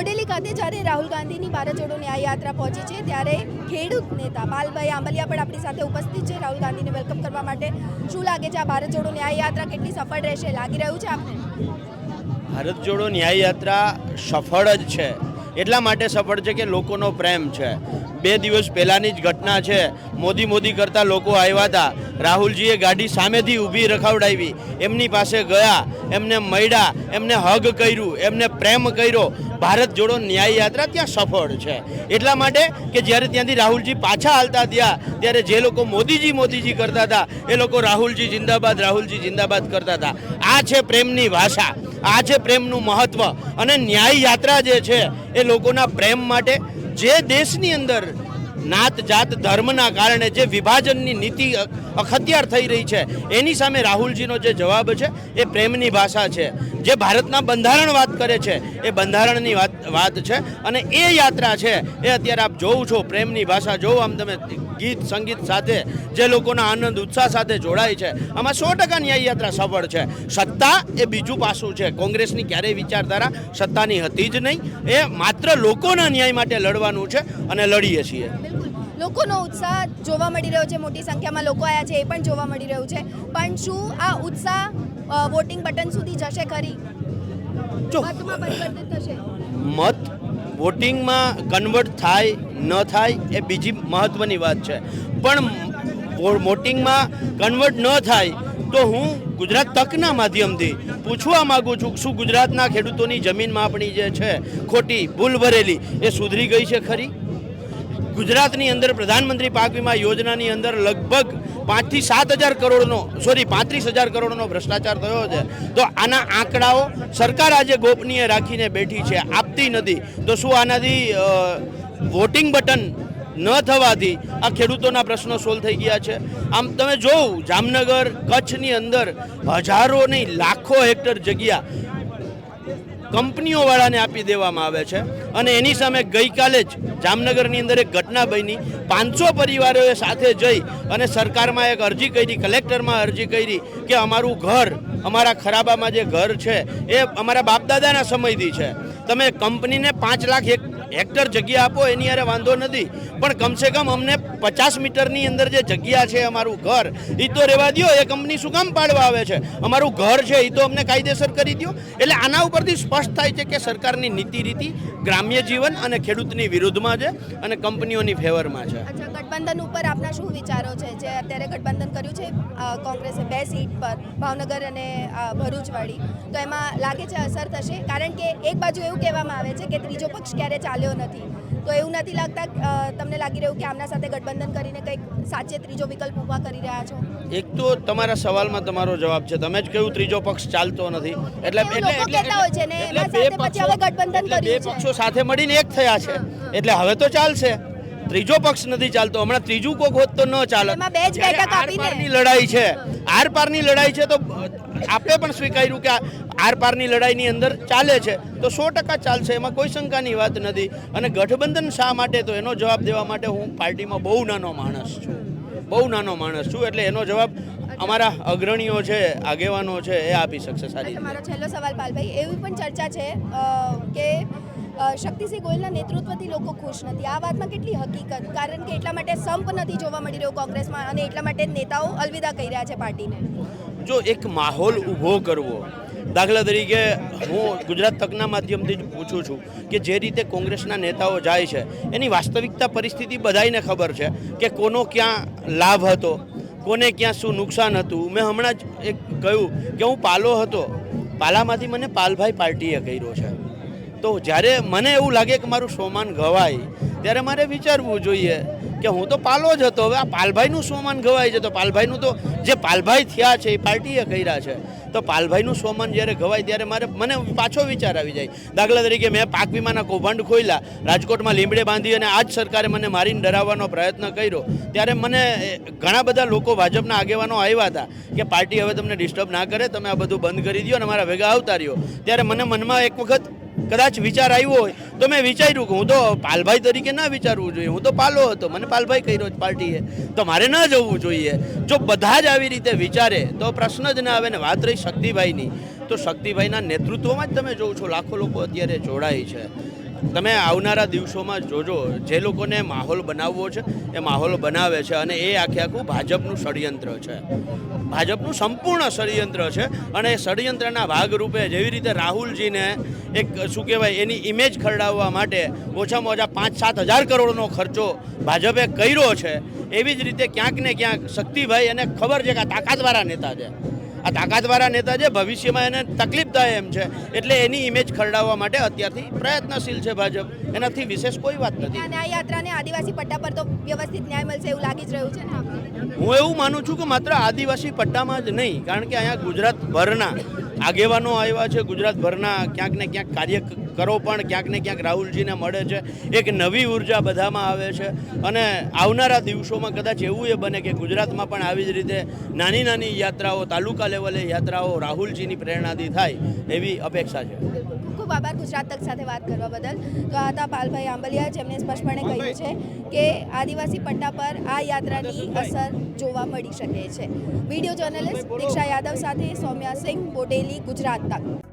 બોડેલી ખાતે જ્યારે રાહુલ ગાંધીની ભારત જોડો ન્યાય યાત્રા પહોંચી છે, ત્યારે ખેડૂત નેતા પાલભાઈ આંબલિયા પણ આપણી સાથે ઉપસ્થિત છે. રાહુલ ગાંધીને વેલકમ કરવા માટે શું લાગે છે આ ભારત જોડો ન્યાય યાત્રા કેટલી સફળ રહેશે? લાગી રહ્યું છે આપને? ભારત જોડો ન્યાય યાત્રા સફળ જ છે. એટલા માટે સફળ છે કે લોકોનો પ્રેમ છે. બે દિવસ પહેલાંની જ ઘટના છે. મોદી મોદી કરતા લોકો આવ્યા હતા. રાહુલજીએ ગાડી સામેથી ઊભી રખાવડાવી. એમની પાસે ગયા, એમને મળ્યા, એમને હગ કર્યું, એમને પ્રેમ કર્યો. ભારત જોડો ન્યાય યાત્રા ત્યાં સફળ છે. એટલા માટે કે જ્યારે ત્યાંથી રાહુલજી પાછા હાલતા થયા, ત્યારે જે લોકો મોદીજી મોદીજી કરતા હતા, એ લોકો રાહુલજી જિંદાબાદ રાહુલજી જિંદાબાદ કરતા હતા. આ છે પ્રેમની ભાષા, આ છે પ્રેમનું મહત્ત્વ અને ન્યાય યાત્રા જે છે, એ લોકોના પ્રેમ માટે જે દેશની અંદર નાત જાત ધર્મના કારણે જે વિભાજનની નીતિ અખત્યાર થઈ રહી છે, એની સામે રાહુલજીનો જે જવાબ છે, એ પ્રેમની ભાષા છે. જે ભારતના બંધારણ વાત કરે છે, એ બંધારણની વાત વાત છે અને એ યાત્રા છે, એ અત્યારે આપ જોવું છો, પ્રેમની ભાષા જોવો આમ તમે ગીત, સંગીત સાથે જે લોકોના આનંદ, ઉત્સાહ સાથે જોડાય છે, આમાં સો ટકા યાત્રા સફળ છે. સત્તા એ બીજું પાસું છે, કોંગ્રેસની ક્યારેય વિચારધારા સત્તાની હતી જ નહીં, એ માત્ર લોકોના ન્યાય માટે લડવાનું છે અને લડીએ છીએ. લોકોનો ઉત્સાહ જોવા મળી રહ્યો છે. મોટી સંખ્યામાં લોકો આવ્યા છે એ પણ જોવા મળી રહ્યું છે. પણ શું આ ઉત્સાહ વોટિંગ બટન સુધી જશે ખરી? મતમાં પરિવર્તિત થશે. મત વોટિંગમાં કન્વર્ટ થાય ન થાય એ બીજી મહત્વની વાત છે. પણ વોટિંગમાં કન્વર્ટ ન થાય તો હું ગુજરાત તકના માધ્યમથી પૂછવા માગું છું શું ગુજરાતના ખેડૂતોની જમીન માપણી જે છે ખોટી ભૂલ ભરેલી એ સુધરી ગઈ છે ખરી? ગુજરાતની અંદર પ્રધાનમંત્રી પાક વીમા યોજનાની અંદર લગભગ પાંચથી સાત હજાર કરોડનો, સોરી, પાંત્રીસ હજાર કરોડનો ભ્રષ્ટાચાર થયો છે. તો આના આંકડાઓ સરકાર આજે ગોપનીય રાખીને બેઠી છે, આપતી નથી. તો શું આનાથી વોટિંગ બટન ન થવાથી આ ખેડૂતોના પ્રશ્નો સોલ્વ થઈ ગયા છે? આમ તમે જોવું જામનગર કચ્છની અંદર હજારો નહીં લાખો હેક્ટર જગ્યા કંપનીઓવાળાને આપી દેવામાં આવે છે. અને એની સામે ગઈકાલે જ જામનગરની અંદર એક ઘટના બની. પાંચસો પરિવારોએ સાથે જઈ અને સરકારમાં એક અરજી કરી, કલેક્ટરમાં અરજી કરી કે અમારું ઘર, અમારા ખરાબામાં જે ઘર છે, એ અમારા બાપદાદાના સમયથી છે. તમે કંપનીને પાંચ લાખ હેક હેક્ટર જગ્યા આપો, એની યારે વાંધો નથી. પણ કમસે કમ અમને પચાસ મીટરની અંદર જે જગ્યા છે અમારું ઘર એ તો રહેવા દો એ કંપની શું કામ પાડવા આવે છે? અમારું ઘર છે એ તો અમને કાયદેસર કરી દો એટલે આના ઉપરથી સ્પષ્ટ થાય છે કે સરકારની નીતિ રીતિ ગ્રામ્ય જીવન અને ખેડૂતની વિરુદ્ધમાં છે અને કંપનીઓની ફેવરમાં છે. ગઠબંધન ઉપર આપના શું વિચારો છે? જે અત્યારે ગઠબંધન કર્યું છે કોંગ્રેસે બે સીટ પર, ભાવનગર અને ભરૂચવાડી તો એમાં લાગે છે અસર થશે? કારણ કે એક બાજુ એવું કહેવામાં આવે છે કે ત્રીજો પક્ષ ક્યારે ચાલ્યો નથી. તો એવું નથી લાગતા તમને લાગી રહ્યું કે આમના સાથે ગઠબંધન કરીને કંઈક સાચે ત્રીજો વિકલ્પ ઊભા કરી રહ્યા છો? એક તો તમારા સવાલમાં તમારો જવાબ છે. તમે જ કહ્યું ત્રીજો પક્ષ ચાલતો નથી. એટલે ને, એટલે બે પક્ષો હવે ગઠબંધન એટલે બે પક્ષો સાથે મળીને એક થયા છે. એટલે હવે તો ચાલશે. ત્રીજો પક્ષ નથી ચાલતો. હમણાં ત્રીજું કોક હોત તો ન ચાલે. આરપારની લડાઈ છે. આર પારની લડાઈ છે તો આપણે પણ સ્વીકાર્યું કે આર પારની લડાઈની અંદર ચાલે છે. તો સો ટકા ચાલશે એમાં કોઈ શંકાની વાત નથી. અને ગઠબંધન શા માટે? તો એનો જવાબ દેવા માટે હું પાર્ટીમાં બહુ નાનો માણસ છું. બહુ નાનો માણસ છું એટલે એનો જવાબ અમારા અગ્રણીઓ છે આગેવાનો છે એ આપી શકશે સારી મારો છેલ્લો સવાલ પાલભાઈ એવી પણ ચર્ચા છે કે શક્તિસિંહ ગોયલના નેતૃત્વથી લોકો ખુશ નથી. આ વાતમાં કેટલી હકીકત? કારણ કે એટલા માટે સંપ નથી જોવા મળી રહ્યો કોંગ્રેસમાં અને એટલા માટે નેતાઓ અલવિદા કહી રહ્યા છે પાર્ટીને. જો એક માહોલ ઊભો કરવો. દાખલા તરીકે હું ગુજરાત તકના માધ્યમથી જ પૂછું છું કે જે રીતે કોંગ્રેસના નેતાઓ જાય છે, એની વાસ્તવિકતા પરિસ્થિતિ બધાને ખબર છે કે કોનો ક્યાં લાભ હતો, કોને ક્યાં શું નુકસાન હતું. મેં હમણાં જ એક કહ્યું કે હું પાલો હતો, પાલામાંથી મને પાલભાઈ પાર્ટીએ કર્યો છે. તો જ્યારે મને એવું લાગે કે મારું સોમાન ગવાય, ત્યારે મારે વિચારવું જોઈએ કે હું તો પાલો જ હતો. હવે આ પાલભાઈનું સોમાન ગવાય છે. તો પાલભાઈનું તો જે પાલભાઈ થયા છે, એ પાર્ટીએ કર્યા છે. તો પાલભાઈનું સોમાન જ્યારે ગવાય ત્યારે મારે મને પાછો વિચાર આવી જાય. દાખલા તરીકે મેં પાક વીમાના કૌભાંડ ખોલ્યા રાજકોટમાં લીમડે બાંધી અને આ જ સરકારે મને મારીને ડરાવવાનો પ્રયત્ન કર્યો. ત્યારે મને ઘણા બધા લોકો ભાજપના આગેવાનો આવ્યા હતા કે પાર્ટી હવે તમને ડિસ્ટર્બ ના કરે, તમે આ બધું બંધ કરી દો અને મારા ભેગા આવતા રહ્યો. ત્યારે મને મનમાં એક વખત કદાચ વિચાર આવ્યો હોય તો મેં વિચાર્યું કે હું તો પાલભાઈ તરીકે ના વિચારવું જોઈએ. હું તો પાલો હતો. મને પાલભાઈ કર્યો જ પાર્ટીએ. તો મારે ન જવું જોઈએ. જો બધા જ આવી રીતે વિચારે તો પ્રશ્ન જ ના આવે ને વાત રહી શક્તિભાઈની. તો શક્તિભાઈના નેતૃત્વમાં જ તમે જોઉં છો, લાખો લોકો અત્યારે જોડાય છે. તમે આવનારા દિવસોમાં જોજો, જે લોકોને માહોલ બનાવવો છે, એ માહોલ બનાવે છે અને એ આખે આખું ભાજપનું ષડયંત્ર છે. ભાજપનું સંપૂર્ણ ષડયંત્ર છે અને એ ષડયંત્રના ભાગરૂપે જેવી રીતે રાહુલજીને એક શું કહેવાય, એની ઇમેજ ખરડાવવા માટે ઓછામાં ઓછા પાંચ સાત હજાર કરોડનો ખર્ચો ભાજપે કર્યો છે, એવી જ રીતે ક્યાંક ને ક્યાંક શક્તિભાઈ એને ખબર છે કે આ તાકાતવાળા નેતા છે. આ તાકાતવાળા નેતા છે ભવિષ્યમાં એને તકલીફ થાય એમ છે. એટલે એની ઇમેજ ખરડાવવા માટે અત્યારથી પ્રયત્નશીલ છે ભાજપ. એનાથી વિશેષ કોઈ વાત નથી. આ ન્યાય યાત્રાને આદિવાસી પટ્ટા પર તો વ્યવસ્થિત ન્યાય મળશે એવું લાગી જ રહ્યું છે ને હું એવું માનું છું કે માત્ર આદિવાસી પટ્ટામાં જ નહીં કારણ કે અહીંયા ગુજરાતભરના આગેવાનો આવ્યા છે. ગુજરાતભરના ક્યાંક ને ક્યાંક કાર્યકરો પણ ક્યાંક ને ક્યાંક રાહુલજીને મળે છે. એક નવી ઊર્જા બધામાં આવે છે. અને આવનારા દિવસોમાં કદાચ એવું એ બને કે ગુજરાતમાં પણ આવી જ રીતે નાની નાની યાત્રાઓ, તાલુકા લેવલે યાત્રાઓ રાહુલજીની પ્રેરણાથી થાય એવી અપેક્ષા છે. ખૂબ આભાર ગુજરાત તક સાથે વાત કરવા બદલ. તો આ હતા પાલભાઈ આંબલિયા, જેમણે સ્પષ્ટપણે કહ્યું છે કે આદિવાસી પટ્ટા પર આ યાત્રાની અસર જોવા મળી શકે છે. વીડિયો જર્નલિસ્ટ દીક્ષા યાદવ સાથે સૌમ્યા સિંહ, બોડેલી ગુજરાત તક